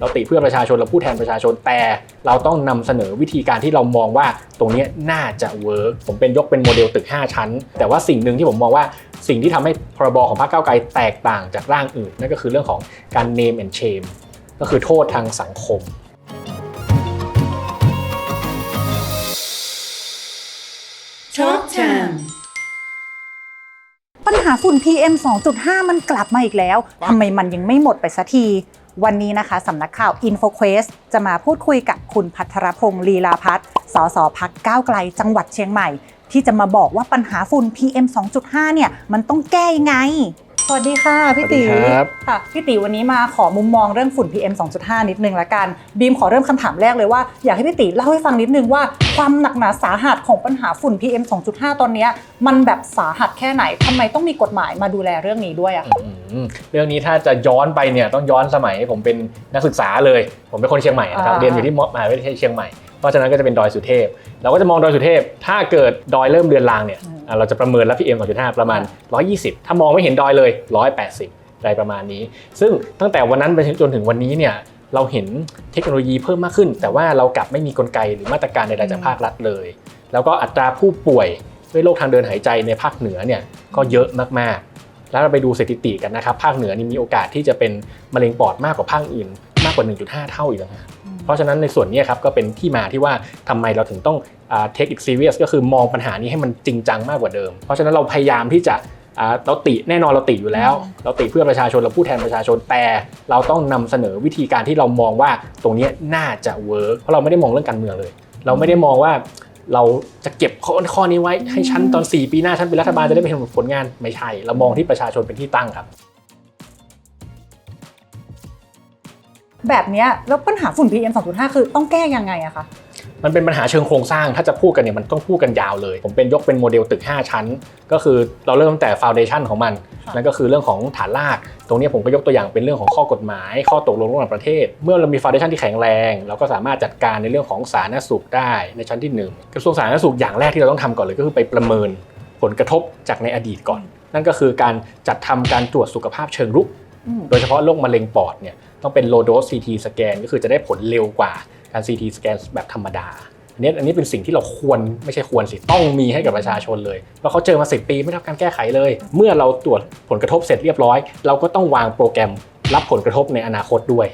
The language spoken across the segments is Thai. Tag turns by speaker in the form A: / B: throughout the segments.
A: เราติเพื่อประชาชนเราพูดแทนประชาชนแต่เราต้องนำเสนอวิธีการที่เรามองว่าตรงเนี้ยน่าจะเวิร์กผมเป็นยกเป็นโมเดลตึก 5 ชั้น แต่ว่าสิ่งหนึ่งที่ผมมองว่าสิ่งที่ทำให้พรบของพรรคก้าวไกลแตกต่างจากร่างอื่น นั่นก็คือเรื่องของการ name and shame ก็คือโทษทางสังคม
B: Talk Time
C: ปัญหาฝุ่น PM 2.5 มันกลับมาอีกแล้วทำไมมันยังไม่หมดไปสักที วันนี้นะคะสำนักข่าว InfoQuest จะมาพูดคุยกับคุณพัทรพงศ์ลีลาพัฒน์สสพักก้าวไกล จังหวัดเชียงใหม่ ที่จะมาบอกว่าปัญหาฝุ่น PM 2.5 เนี่ย มันต้องแก้ยังไง สวัสดีค่ะพี่ตี
A: สวัสดีครับ
C: ค่ะพี่ตีวันนี้มาขอมุมมองเรื่องฝุ่น PM 2.5 นิดนึงละกันบีมขอเริ่มคำถามแรกเลยว่าอยากให้พี่ตีเล่าให้ฟังนิดนึงว่าความหนักหนาสาหัสของปัญหาฝุ่น PM 2.5 ตอนเนี้ยมันแบบสาหัสแค่ไหนทำไมต้องมีกฎหมายมาดูแลเรื่องนี้ด้วยอะคะ
A: อืมเรื่องนี้ถ้าจะย้อนไปเนี่ยต้องย้อนสมัยผมเป็นนักศึกษาเลย ผมเป็นคนเชียงใหม่นะครับ
C: อ่า
A: เรียนอยู่ที่มมหาวิทยาลัยเชียงใหม่ เพราะฉะนั้นก็จะเป็นดอยสุเทพ เราก็จะมองดอยสุเทพ ถ้าเกิดดอยเริ่มเรือนรางเนี่ยอ่าเราจะประเมินแล้ว PM 2.5ประมาณ 120 ถ้ามองไม่เห็นดอยเลย 180อะไรประมาณนี้ ซึ่งตั้งแต่วันนั้นไปจนถึงวันนี้เนี่ยเราเห็นเทคโนโลยีเพิ่มมากขึ้น แต่ว่าเรากลับไม่มีกลไกหรือมาตรการใดๆจากภาครัฐเลย แล้วก็อัตราผู้ป่วยด้วยโรคทางเดินหายใจในภาคเหนือเนี่ยก็เยอะมากๆ แล้วเราไปดูสถิติกันนะครับ ภาคเหนือนี่มีโอกาสที่จะเป็นมะเร็งปอดมากกว่าภาคอื่น มากกว่า 1.5 เท่าอีกนะ เพราะฉะนั้นในส่วนนี้ครับก็เป็นที่มาที่ว่าทำไมเราถึงต้องอ่า take it serious ก็คือมองปัญหานี้ให้มันจริงจังมากกว่าเดิม เพราะฉะนั้นเราพยายามที่จะอ่าเราติแน่นอนเราติอยู่แล้ว เราติเพื่อประชาชนเราพูดแทนประชาชนแต่เราต้องนำเสนอวิธีการที่เรามองว่าตรงเนี้ยน่าจะเวิร์กเพราะเราไม่ได้มองเรื่องการเมืองเลย เราไม่ได้มองว่าเราจะเก็บข้อข้อนี้ไว้ให้ฉันตอน 4 ปีหน้าฉันเป็นรัฐบาลจะได้ไปเห็นผลงานไม่ใช่ เรามองที่ประชาชนเป็นที่ตั้งครับ
C: แบบเนี้ยแล้วปัญหาฝุ่น PM 2.5 คือต้องแก้ยังไงอะคะ
A: มันเป็นปัญหาเชิงโครงสร้าง ถ้าจะพูดกันเนี่ยมันต้องพูดกันยาวเลย ผมเป็นยกเป็นโมเดลตึก 5 ชั้น ก็คือเราเริ่มตั้งแต่ฟ u n เดชันของมัน
C: ค่ะ
A: นั่นก็คือเรื่องของฐานราก ตรงนี้ผมก็ยกตัวอย่างเป็นเรื่องของข้อกฎหมาย ข้อตกลงระหว่างประเทศ เมื่อเรามีฟ u n เดชันที่แข็งแรง เราก็สามารถจัดการในเรื่องของสาธารณสุขได้ในชั้นที่หนึ่งกระทรวงสาธารณสุขอย่างแรกที่เราต้องทำก่อนเลยก็คือไปประเมินผลกระทบจากในอดีตก่อน นั่นก็คือการจัดทำการตรวจสุขภาพเชิงรุก
C: อืม
A: โดยเฉพาะโรคมะเร็งปอดเนี่ย ต้องเป็น low dose CT สแกนก็คือจะได้ผลเร็วกว่าการ CT สแกนแบบธรรมดาอันนี้อันนี้เป็นสิ่งที่เราควรไม่ใช่ควรสิต้องมีให้กับประชาชนเลยเพราะเขาเจอมา 10 ปีไม่ได้รับการแก้ไขเลย เมื่อเราตรวจผลกระทบเสร็จเรียบร้อย เราก็ต้องวางโปรแกรมรับผลกระทบในอนาคตด้วย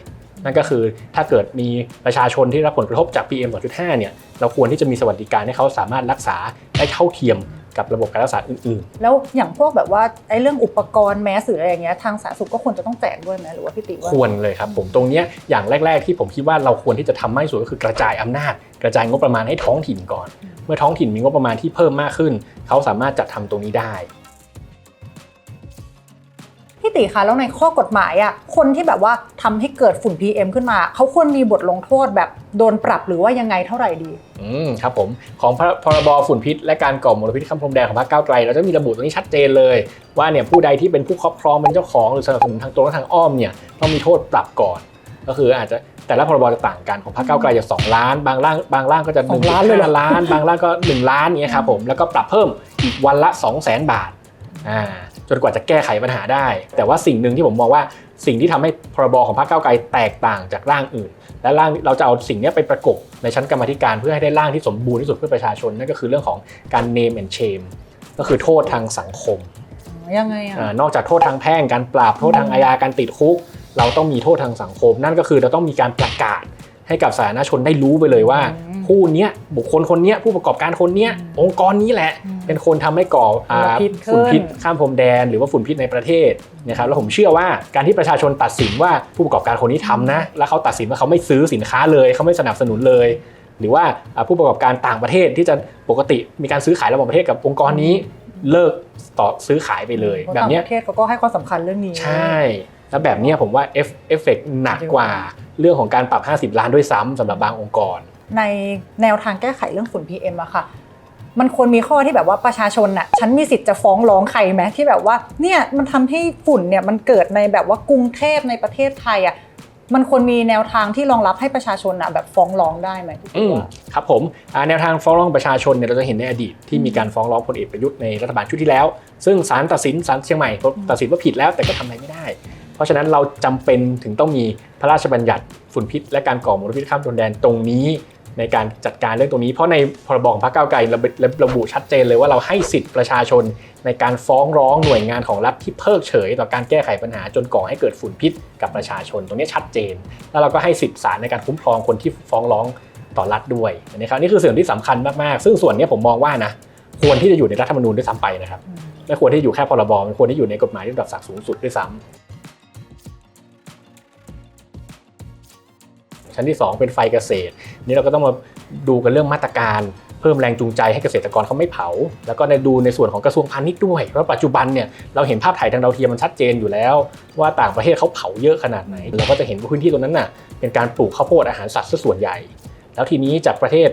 A: นั่นก็คือถ้าเกิดมีประชาชนที่รับผลกระทบจาก PM 2.5เนี่ยเราควรที่จะมีสวัสดิการให้เขาสามารถรักษาได้เท่าเทียม กับระบบการรักษาอื่นๆ
C: แล้วอย่างพวกแบบว่าไอ้เรื่องอุปกรณ์แมสหรืออะไรอย่างเงี้ยทางสาธารณสุขก็ควรจะต้องแจกด้วยไหมหรือว่าพี่ติว่า
A: ควรเลยครับผมตรงเนี้ยอย่างแรก ๆ ที่ผมคิดว่าเราควรที่จะทำมากที่สุดก็คือกระจายอำนาจ กระจายงบประมาณให้ท้องถิ่นก่อน เมื่อท้องถิ่นมีงบประมาณที่เพิ่มมากขึ้น เขาสามารถจัดทำตรงนี้ได้
C: พี่ติคะแล้วในข้อกฎหมายอะคนที่แบบว่าทำให้เกิดฝุ่น PM ขึ้นมา เขาควรมีบทลงโทษแบบโดนปรับหรือว่ายังไงเท่าไหร่ดี
A: อืมครับผมของพรพรบฝุ่นพิษ และการก่อมลพิษข้ามพรมแดนของพรรคก้าวไกลเราจะมีระบุตรงนี้ชัดเจนเลย ว่าเนี่ยผู้ใดที่เป็นผู้ครอบครองเป็นเจ้าของหรือสนับสนุนทางตรงและทางอ้อมเนี่ยต้องมีโทษปรับก่อน ก็คืออาจจะแต่ละพรบจะต่างกันของพรรคก้าวไกลจะ 2 ล้าน บางร่างบางร่างก็จะ1
C: สองล้านเลยเหรอ
A: ล้าน บางร่างก็ 1 ล้านเนี่ยครับผมแล้วก็ปรับเพิ่มอีกวันละ 2 0 0 0 0 0 บาทอ่า จนกว่าจะแก้ไขปัญหาได้ แต่ว่าสิ่งหนึ่งที่ผมมองว่าสิ่งที่ทำให้พรบของพรรคก้าวไกลแตกต่างจากร่างอื่น และร่างเราจะเอาสิ่งเนี้ยไปประกบในชั้นกรรมาธิการเพื่อให้ได้ร่างที่สมบูรณ์ที่สุดเพื่อประชาชนนั่นก็คือเรื่องของการ name and shame ก็คือโทษทางสังคม
C: ยังไงอะ
A: อานอกจากโทษทางแพ่งการปราบโทษทางอาญาการติดคุก เราต้องมีโทษทางสังคม นั่นก็คือเราต้องมีการประกาศให้กับสาธารณชนได้รู้ไปเลยว่า
C: อืม
A: ผู้เนี้ยบุคคลคนเนี้ยผู้ประกอบการคนเนี้ย
C: อืม
A: องค์กรนี้แหละ
C: อืม
A: เป็นคนทำให้ก่ออ่า
C: ฝุ่นพิษขึ้น
A: ฝุ่นพิษข้ามพรมแดน หรือว่าฝุ่นพิษในประเทศนะครับแล้วผมเชื่อว่าการที่ประชาชนตัดสินว่าผู้ประกอบการคนนี้ทำนะ แล้วเขาตัดสินว่าเขาไม่ซื้อสินค้าเลย เขาไม่สนับสนุนเลย หรือว่าอ่าผู้ประกอบการต่างประเทศที่จะปกติมีการซื้อขายระหว่างประเทศกับองค์กรนี้เลิกต่อซื้อขายไปเลย
C: เพราะ
A: แบบเนี้ย
C: ต่างประเทศเขาก็ให้ความสำคัญเรื่องนี้
A: ใช่แล้วแบบเนี้ยผมว่าเอฟเอฟเฟกหนักกว่าเรื่องของการปรับ 50 ล้านด้วยซ้ำสำหรับบางองค์กร
C: ในแนวทางแก้ไขเรื่องฝุ่น PM อะค่ะ มันควรมีข้อที่แบบว่าประชาชนน่ะฉันมีสิทธิ์จะฟ้องร้องใครไหมที่แบบว่าเนี่ยมันทำให้ฝุ่นเนี่ยมันเกิดในแบบว่ากรุงเทพในประเทศไทยอะมันควรมีแนวทางที่รองรับให้ประชาชนอะแบบฟ้องร้องได้ไหมพี่ว่า
A: ครับผมแนวทางฟ้องร้องประชาชนเนี่ยเราจะเห็นในอดีตที่มีการฟ้องร้องพลเอกประยุทธ์ในรัฐบาลชุดที่แล้ว ซึ่งศาลตัดสินศาลเชียงใหม่ตัดสินว่าผิดแล้วแต่ก็ทำอะไรไม่ได้ เพราะฉะนั้นเราจำเป็นถึงต้องมีพระราชบัญญัติฝุ่นพิษ และการก่อมลพิษข้ามชนแดนตรงนี้ ในการจัดการเรื่องตรงนี้ เพราะในพรบของพรรคก้าวไกลระบุระบุชัดเจนเลยว่าเราให้สิทธิประชาชน ในการฟ้องร้องหน่วยงานของรัฐที่เพิกเฉย ต่อการแก้ไขปัญหาจนก่อให้เกิดฝุ่นพิษกับประชาชน ตรงนี้ชัดเจน แล้วเราก็ให้สิทธิศาลในการคุ้มครองคนที่ฟ้องร้องต่อรัฐด้วยนะครับนี่คือส่วนที่สำคัญมากๆ ซึ่งส่วนนี้ผมมองว่านะควรที่จะอยู่ในรัฐธรรมนูญด้วยซ้ำไปนะครับไม่ควรที่อยู่แค่พรบมันควรที่อยู่ในกฎหมายระดับศักสูงสุดด้วยซ้ำ ชั้นที่ 2 เป็นไฟเกษตร นี่เราก็ต้องมาดูกันเรื่องมาตรการเพิ่มแรงจูงใจให้เกษตรกรเขาไม่เผา แล้วก็ในดูในส่วนของกระทรวงพาณิชย์ด้วยเพราะปัจจุบันเนี่ยเราเห็นภาพถ่ายทางดาวเทียมมันชัดเจนอยู่แล้ว ว่าต่างประเทศเขาเผาเยอะขนาดไหน เราก็จะเห็นว่าพื้นที่ตรงนั้นน่ะเป็นการปลูกข้าวโพดอาหารสัตว์ซะส่วนใหญ่ แล้วทีนี้จากประเทศ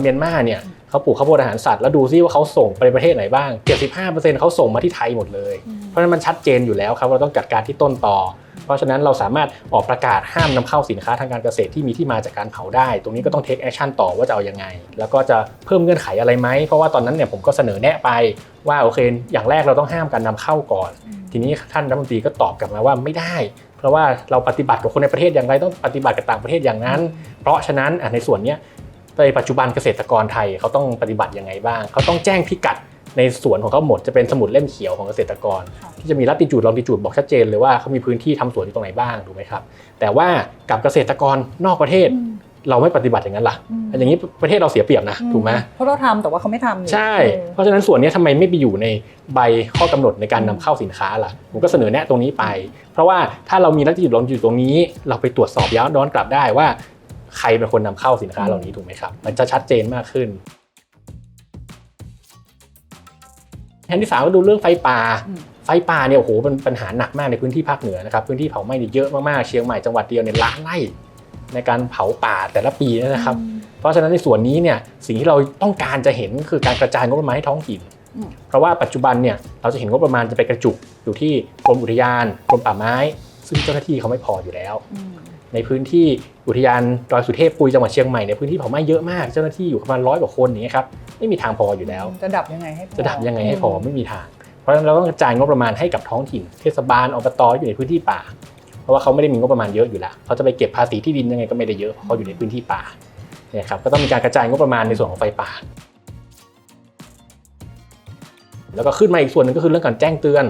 A: เมียนมาเนี่ยเขาปลูกข้าวโพดอาหารสัตว์แล้วดูซิว่าเขาส่งไปประเทศไหนบ้าง 75%เขาส่งมาที่ไทยหมดเลย เพราะฉะนั้นมันชัดเจนอยู่แล้วครับเราต้องจัดการที่ต้นต่อ เพราะฉะนั้นเราสามารถออกประกาศห้ามนำเข้าสินค้าทางการเกษตรที่มีที่มาจากการเผาได้ ตรงนี้ก็ต้องเทคแอคชั่นต่อว่าจะเอายังไง แล้วก็จะเพิ่มเงื่อนไขอะไรไหม เพราะว่าตอนนั้นเนี่ยผมก็เสนอแนะไปว่าโอเค อย่างแรกเราต้องห้ามการนำเข้าก่อน ทีนี้ท่านรัฐมนตรีก็ตอบกลับมาว่าไม่ได้ เพราะว่าเราปฏิบัติกับคนในประเทศอย่างไรต้องปฏิบัติกับต่างประเทศอย่างนั้น เพราะฉะนั้นอะในส่วนเนี้ยในปัจจุบันเกษตรกรไทยเขาต้องปฏิบัติยังไงบ้าง เขาต้องแจ้งพิกัด ในสวนของเขาหมดจะเป็นสมุดเล่มเขียวของเกษตรกร ที่จะมีลัติจูดลองติจูดบอกชัดเจนเลยว่าเขามีพื้นที่ทำสวนอยู่ตรงไหนบ้างถูกไหมครับ แต่ว่ากับเกษตรกรนอกประเทศเราไม่ปฏิบัติอย่างนั้นล่ะ อย่างนี้ประเทศเราเสียเปรียบนะถูกไหม
C: เพราะเราทำแต่ว่าเขาไม่ทำนี่
A: ใช่
C: เออ
A: เพราะฉะนั้นส่วนนี้ทำไมไม่ไปอยู่ในใบข้อกำหนดในการนำเข้าสินค้าล่ะ ผมก็เสนอแนะตรงนี้ไป เพราะว่าถ้าเรามีลักษณะลองอยู่ตรงนี้ เราไปตรวจสอบย้อนกลับได้ว่า ใครเป็นคนนำเข้าสินค้าเหล่านี้ถูกไหมครับ มันจะชัดเจนมากขึ้น แทนที่สามก็ดูเรื่องไฟป่า ไฟป่าเนี่ยโอ้โหเป็นปัญหาหนักมากในพื้นที่ภาคเหนือนะครับพื้นที่เผาไหม้เนี่ยเยอะมากๆเชียงใหม่จังหวัดเดียวเนี่ยล้านไร่ในการเผาป่าแต่ละปีนะครับ เพราะฉะนั้นในส่วนนี้เนี่ยสิ่งที่เราต้องการจะเห็นคือการกระจายงบประมาณให้ท้องถิ่น
C: อืม
A: เพราะว่าปัจจุบันเนี่ยเราจะเห็นงบประมาณจะไปกระจุกอยู่ที่กรมอุทยานกรมป่าไม้ ซึ่งเจ้าหน้าที่เขาไม่พออยู่แล้ว
C: อืม
A: ในพื้นที่อุทยานดอยสุเทพปุยจังหวัดเชียงใหม่เนี่ยพื้นที่เผาไหม้เยอะมากเจ้าหน้าที่อยู่ประมาณร้อยกว่าคนอย่างเงี้ยครับไม่มีทางพออยู่แล้ว
C: จะดับยังไงให้พอ
A: จะดับยังไงให้พอไม่มีทาง เพราะฉะนั้นเราต้องกระจายงบประมาณให้กับท้องถิ่น เทศบาลอบตอยู่ในพื้นที่ป่า เพราะว่าเขาไม่ได้มีงบประมาณเยอะอยู่แล้วเขาจะไปเก็บภาษีที่ดินยังไงก็ไม่ได้เยอะเพราะเขาอยู่ในพื้นที่ป่าเนี่ยครับก็ต้องมีการกระจายงบประมาณในส่วนของไฟป่า แล้วก็ขึ้นมาอีกส่วนหนึ่งก็คือเรื่องการแจ้งเตือน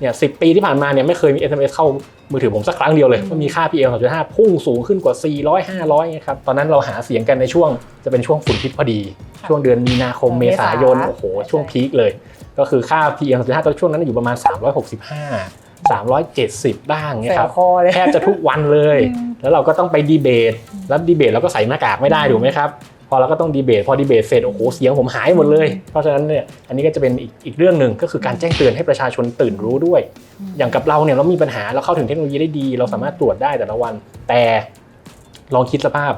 A: เนี่ยสิปีที่ผ่านมาเนี่ยไม่เคยมี SMS เข้า มือถือผมสักครั้งเดียวเลยว่ามีค่า PM 2.5 พุ่งสูงขึ้นกว่า 400 500เนี่ยครับตอนนั้นเราหาเสียงกันในช่วงจะเป็นช่วงฝุ่นพิษพอดี ช่วงเดือนมีนาคมเมษายนโอ้โหช่วงพีคเลย ก็คือค่า PM 2.5ตอนช่วงนั้นอยู่ประมาณ 365 370 บ้างเนี่ย
C: แส
A: ครับบ
C: คอเลย
A: แทบจะทุกวันเลย แล้วเราก็ต้องไปดีเบต แล้วดีเบตเราก็ใส่หน้ากากไม่ได้ถูกไหมครับ พอเราก็ต้องดีเบตพอดีเบตเสร็จโอ้โหเสียงผมหายหมดเลย เพราะฉะนั้นเนี่ยอันนี้ก็จะเป็นอีกอีกเรื่องหนึ่งก็คือการแจ้งเตือนให้ประชาชนตื่นรู้ด้วย อย่างกับเราเนี่ยเรามีปัญหาเราเข้าถึงเทคโนโลยีได้ดี เราสามารถตรวจได้แต่ละวัน แต่ลองคิดสภาพ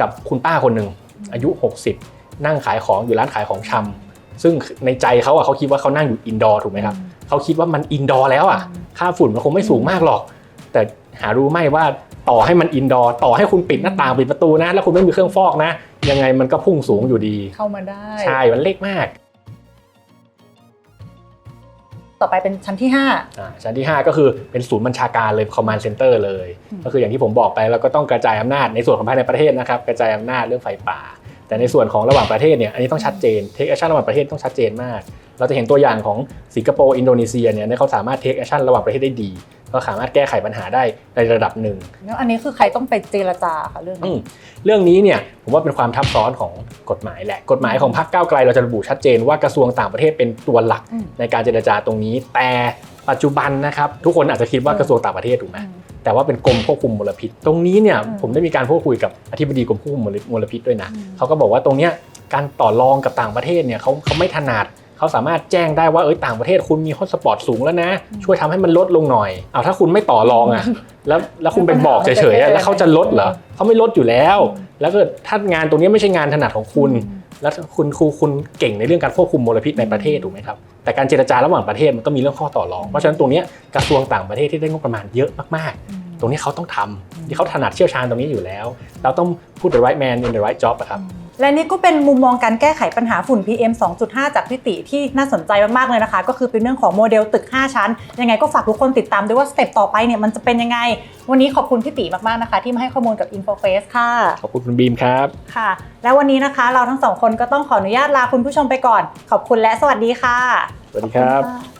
A: กับคุณป้าคนหนึ่งอายุ 60 นั่งขายของอยู่ร้านขายของชำซึ่งในใจเขาอะเขาคิดว่าเขานั่งอยู่อินดอร์ถูกไหมครับเขาคิดว่ามันอินดอร์แล้วอะค่าฝุ่นมันคงไม่สูงมากหรอก แต่หารู้ไหมว่าต่อให้มันอินดอร์ต่อให้คุณปิดหน้าต่างปิดประตูนะ แล้วคุณไม่มีเครื่องฟอกนะ ยังไงมันก็พุ่งสูงอยู่ดี
C: เข้ามาได้
A: ใช่ มันเล็กมาก
C: ต่อไปเป็นชั้นที่
A: อ่าชั้นที่ 5 ก็คือเป็นศูนย์บัญชาการเลย command center เลย
C: อืม
A: ก็คืออย่างที่ผมบอกไปเราก็ต้องกระจายอำนาจในส่วนของภายในประเทศนะครับ กระจายอำนาจเรื่องไฟป่า แต่ในส่วนของระหว่างประเทศเนี่ย อันนี้ต้องชัดเจน take action ระหว่างประเทศต้องชัดเจนมาก เราจะเห็นตัวอย่างของสิงคโปร์ อินโดนีเซียเนี่ยเขาสามารถ take action ระหว่างประเทศได้ดี ก็สามารถแก้ไขปัญหาได้ในระดับหนึ่ง
C: 5แล้วอันนี้คือใครต้องไปเจรจาค่ะเรื่อง
A: อื
C: นี้
A: มเรื่องนี้เนี่ยผมว่าเป็นความทับซ้อนของกฎหมายแหละกฎหมายของพรรคก้าวไกลเราจะระบุชัดเจนว่ากระทรวงต่างประเทศเป็นตัวหลัก
C: อืม
A: ในการเจรจาตรงนี้ แต่ปัจจุบันนะครับทุกคนอาจจะคิดว่า
C: อืม
A: กระทรวงต่างประเทศถูกไหม
C: อืม
A: แต่ว่าเป็นกรมควบคุมมลพิษ ตรงนี้เนี่ย
C: อืม
A: ผมได้มีการพูดคุยกับอธิบดีกรมควบคุมมลพิษด้วยนะ
C: อืม
A: เขาก็บอกว่าตรงเนี้ยการต่อรองกับต่างประเทศเนี่ยเขาเขาไม่ถนัด เขาสามารถแจ้งได้ว่าเอ้ยต่างประเทศคุณมีฮอตสปอตสูงแล้วนะ ช่วยทำให้มันลดลงหน่อยเอาถ้าคุณไม่ต่อรองอะแล้วแล้วคุณไปบอกเฉยๆอะแล้วเขาจะลดเหรอเขาไม่ลดอยู่แล้ว แล้วก็ถ้างานตรงนี้ไม่ใช่งานถนัดของคุณ แล้วคุณครูคุณเก่งในเรื่องการควบคุมมลพิษในประเทศถูกไหมครับแต่การเจรจาระหว่างประเทศมันก็มีเรื่องข้อต่อรองเพราะฉะนั้นตรงเนี้ยกระทรวงต่างประเทศที่ได้งบประมาณเยอะมากๆ ตรงนี้เขาต้องทำที่เขาถนัดเชี่ยวชาญตรงนี้อยู่แล้ว เราต้องพูด the right man in the right job อะครับ
C: และนี่ก็เป็นมุมมองการแก้ไขปัญหาฝุ่น PM 2.5 จากพี่ติที่น่าสนใจมาก ๆ เลยนะคะ ก็คือเป็นเรื่องของโมเดลตึก 5 ชั้น ยังไงก็ฝากทุกคนติดตามด้วยว่าสเต็ปต่อไปเนี่ยมันจะเป็นยังไง วันนี้ขอบคุณพี่ติมาก ๆ นะคะ ที่มาให้ข้อมูลกับ InfoFace ค่ะ
A: ขอบคุณคุณบีมครับ
C: ค่ะ แล้ววันนี้นะคะเราทั้งสองคนก็ต้องขออนุญาตลาคุณผู้ชมไปก่อน ขอบคุณและสวัสดีค่ะ
A: สวัสดีครับ
C: ขอณะ